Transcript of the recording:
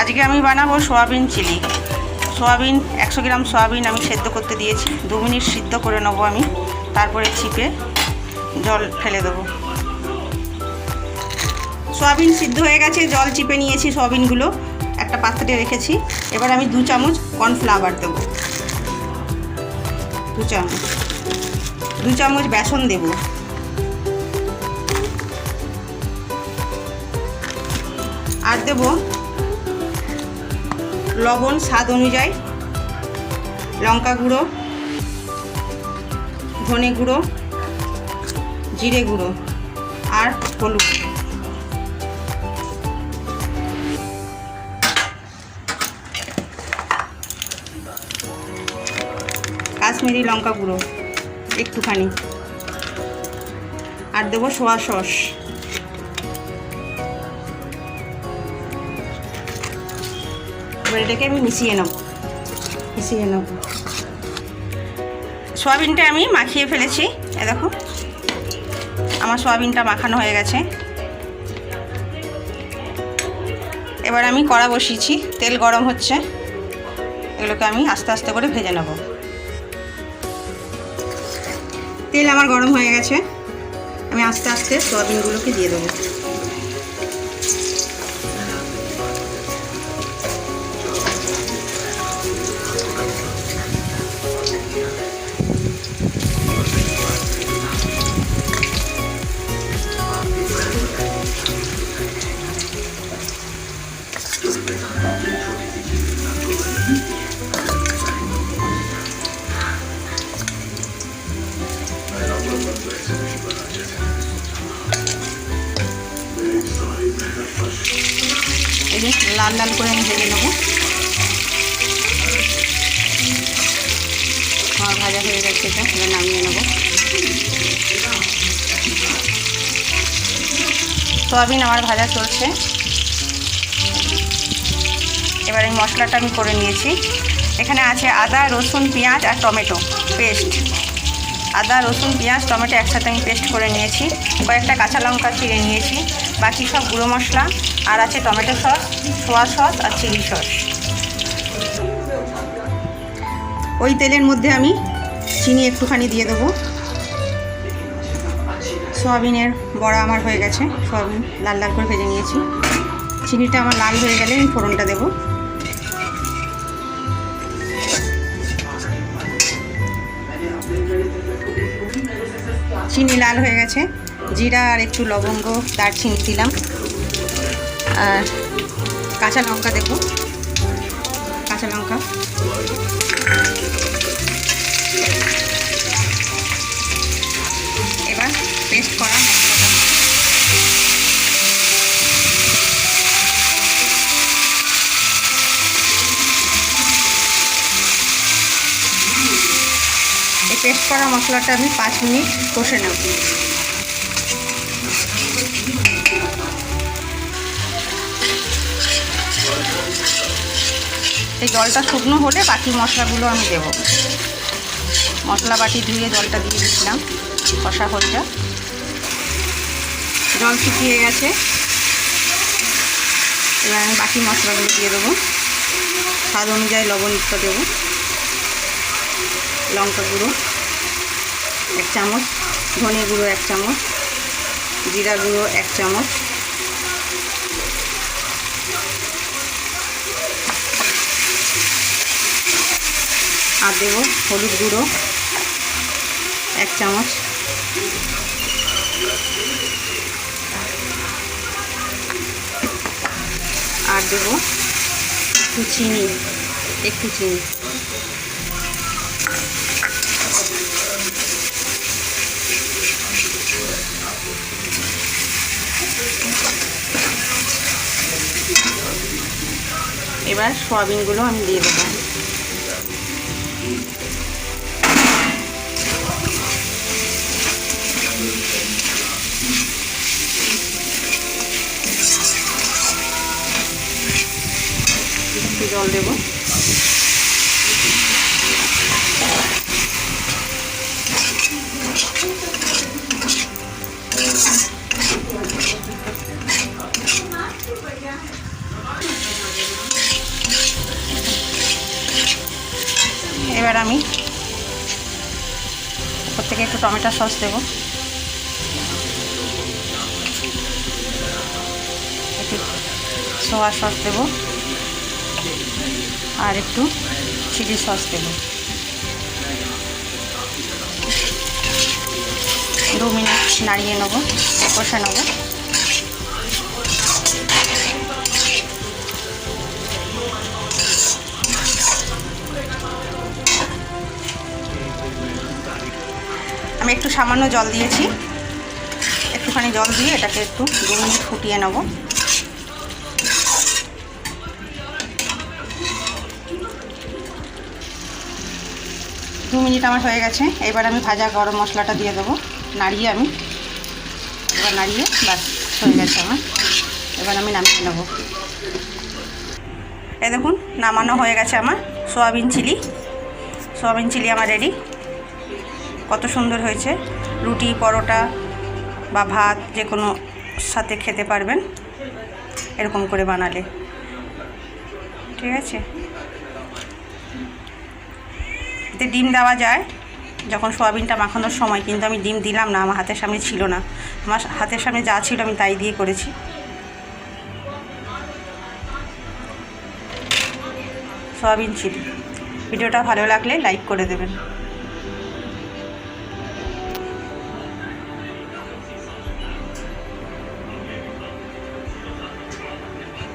আজকে আমি বানাবো সোয়াবিন চিলি। সোয়াবিন, একশো গ্রাম সোয়াবিন আমি সেদ্ধ করতে দিয়েছি। দু মিনিট সিদ্ধ করে নেব আমি। তারপরে চিপে জল ফেলে দেবো। সোয়াবিন সিদ্ধ হয়ে গেছে, জল চিপে নিয়েছি সোয়াবিনগুলো। একটা পাত্রে রেখেছি। এবার আমি দু চামচ কর্নফ্লাওয়ার দেবো। দু চামচ। দু চামচ বেসন দেব। আর দেব লবণ, স্বাদ অনুযায়ী। লঙ্কা গুঁড়ো, ধনে গুঁড়ো, জিরে গুঁড়ো আর হলুদ। কাশ্মীরি লঙ্কা গুঁড়ো একটুখানি। আর দেবো সোয়া সস। এবার এটাকে আমি মিশিয়ে নেব। মিশিয়ে নেব। সয়াবিনটা আমি মাখিয়ে ফেলেছি এ দেখো। আমার সয়াবিনটা মাখানো হয়ে গেছে। এবার আমি কড়া বসিয়েছি, তেল গরম হচ্ছে। এগুলোকে আমি আস্তে আস্তে করে ভেজে নেব। তেল আমার গরম হয়ে গেছে। আমি আস্তে আস্তে সয়াবিনগুলোকে দিয়ে দেবো। লাল লাল করে আমি ভেজে নেব। আমার ভাজা হয়ে গেছে এটা, এবার নামিয়ে নেব। সোয়াবিন আমার ভাজা চলছে। এবার এই মশলাটা আমি করে নিয়েছি। এখানে আছে আদা, রসুন, পেঁয়াজ আর টমেটো, পেস্ট। আদা, রসুন, পেঁয়াজ, টমেটো একসাথে আমি পেস্ট করে নিয়েছি। কয়েকটা কাঁচা লঙ্কা চিড়ে নিয়েছি। বাকি সব গুঁড়ো মশলা আর আছে টমেটো সস, সোয়া সস আর চিলি সস। ওই তেলের মধ্যে আমি চিনি একটুখানি দিয়ে দেবো। সোয়াবিনের বড়া আমার হয়ে গেছে। সোয়াবিন লাল লাল করে ভেজে নিয়েছি। চিনিটা আমার লাল হয়ে গেলে আমি ফোড়নটা দেবো। চিনি লাল হয়ে গেছে, জিরা আর একটু লবঙ্গ, দারচিনি দিলাম। আর কাঁচা লঙ্কা দেবো কাঁচা লঙ্কা। এবার পেস্ট করা করা মশলাটা আমি পাঁচ মিনিট কষে নেব। এই জলটা শুকনো হলে বাকি মশলাগুলো আমি দেব। মশলা বাটি ধুয়ে জলটা দিয়ে দিচ্ছিলাম কষা যাক জল শুকিয়ে গেছে। এবার আমি বাকি মশলাগুলো দিয়ে দেবো। স্বাদ অনুযায়ী লবণ একটু দেবো। লঙ্কা গুঁড়ো। এক চামচ, ধনে গুঁড়ো এক চামচ, জিরা গুঁড়ো এক চামচ। আর দেবো হলুদ গুঁড়ো এক চামচ। আর দেবো একটু চিনি একটু চিনি। এবার সয়াবিনগুলো আমি দিয়ে দেবো। জল দেবো। এবার আমি উপর থেকে একটু টমেটো সস দেবো। একটু সোয়া সস দেবো। আর একটু চিলি সস দেবো। দু মিনিট নাড়িয়ে নেব, কষে নেব। সামান্য জল দিয়েছি। একটুখানি জল দিয়ে এটাকে একটু দু মিনিট ফুটিয়ে নেব। দু মিনিট আমার হয়ে গেছে। এবার আমি ভাজা গরম মশলাটা দিয়ে দেবো। নাড়িয়ে আমি। এবার নাড়িয়ে বাস হয়ে গেছে আমার। এবার আমি নামিয়ে নেব। এ দেখুন, নামানো হয়ে গেছে আমার। Soybean chilli. সোয়াবিন চিলি আমার রেডি কত সুন্দর হয়েছে। রুটি, পরোটা বা ভাত যে কোনো সাথে খেতে পারবেন। এরকম করে বানালে। ঠিক আছে? এতে ডিম দেওয়া যায়। যখন সোয়াবিনটা মাখানোর সময়, কিন্তু আমি ডিম দিলাম না, আমার হাতের সামনে ছিল না। আমার হাতের সামনে যা ছিল আমি তাই দিয়ে করেছি। Soybean chilli. ভিডিওটা ভালো লাগলে লাইক করে দেবেন।